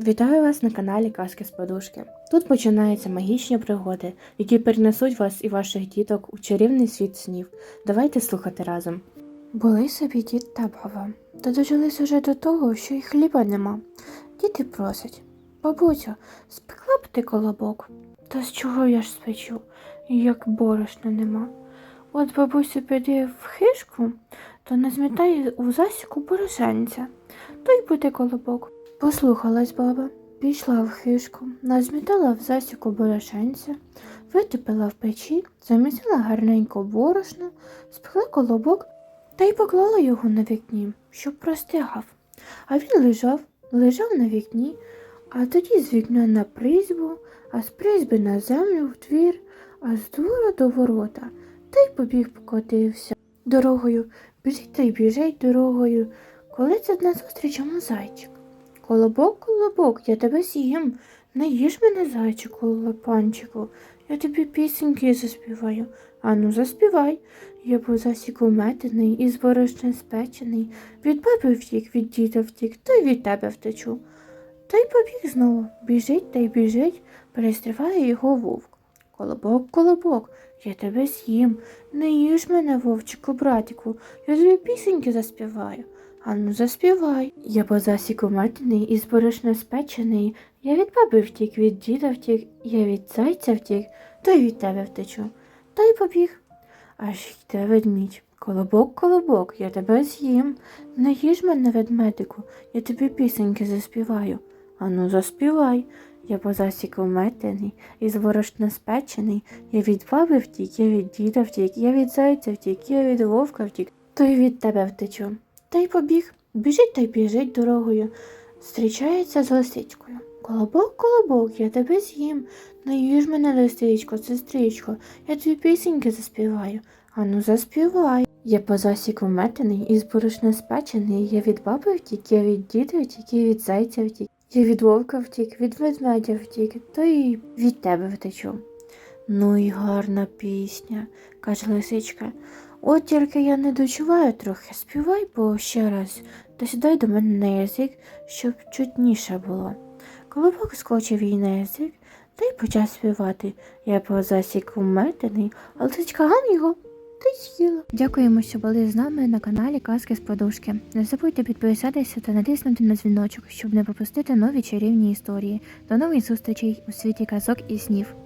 Вітаю вас на каналі Казки з Подушки. Тут починаються магічні пригоди, які перенесуть вас і ваших діток у чарівний світ снів. Давайте слухати разом. Були собі дід та баба, та дожились уже до того, що й хліба нема. Діти просять бабусю, спекла б ти колобок. Та з чого я ж спечу, як борошна нема. От бабусю піде в хишку, то назмітає у засіку борошенця, то й буде колобок. Послухалась баба, пішла в хишку, назмітала в засіку борошенця, витопила в печі, замісила гарненько борошно, спекла колобок та й поклала його на вікні, щоб простигав. А він лежав, лежав на вікні, а тоді з вікна на призьбу, а з призьби на землю в двір, а з двора до ворота, та й побіг покотився. Дорогою біжить та й біжить дорогою, коли це назустріч йому зайчик. Колобок, колобок, я тебе з'їм. Не їж мене, зайчику, лапанчику. Я тобі пісеньки заспіваю. Ану, заспівай. Я був засіку метений і з спечений. Від баби втік, від діда втік, то й від тебе втечу. Та й побіг знову. Біжить та й біжить, перестріває його вовк. Колобок, колобок, я тебе з'їм. Не їж мене, вовчику, братику, я тобі пісеньки заспіваю. Ану, заспівай. Я по засіку матіний і зборошно спечений. Я від баби втік, від діда втік, я від зайця втік, то й від тебе втечу. Та й побіг. Аж йде ведмідь. Колобок, колобок, я тебе з'їм. Не їж мене, ведмедику, я тобі пісеньки заспіваю. Ану, заспівай. Я по засіку метений і зворошно спечений. Я від баби втік, я від діда втік, я від зайця втік, я від вовка втік, то й від тебе втечу. Та й побіг, біжить та й біжить дорогою, зустрічається з лисичкою. Колобок, колобок, я тебе з'їм. Не їж мене, лисичко, сестричко, я тобі пісеньки заспіваю. Ану, заспівай. Я по засіку метений і зборошно спечений. Я від баби втік, я від діда втік, я від зайця втік, я від вовка втік, від ведмедя втік, то й від тебе втечу. Ну і гарна пісня, каже лисичка. От тільки я не дочуваю трохи, співай, бо ще раз, та сідай до мене на язик, щоб чутніше було. Колобок скочив їй на язик та й почав співати. Я по засіку метений, а лисичка ган його та й з'їла. Дякуємо, що були з нами на каналі Казки з Подушки. Не забудьте підписатися та натиснути на дзвіночок, щоб не пропустити нові чарівні історії. До нових зустрічей у світі казок і снів.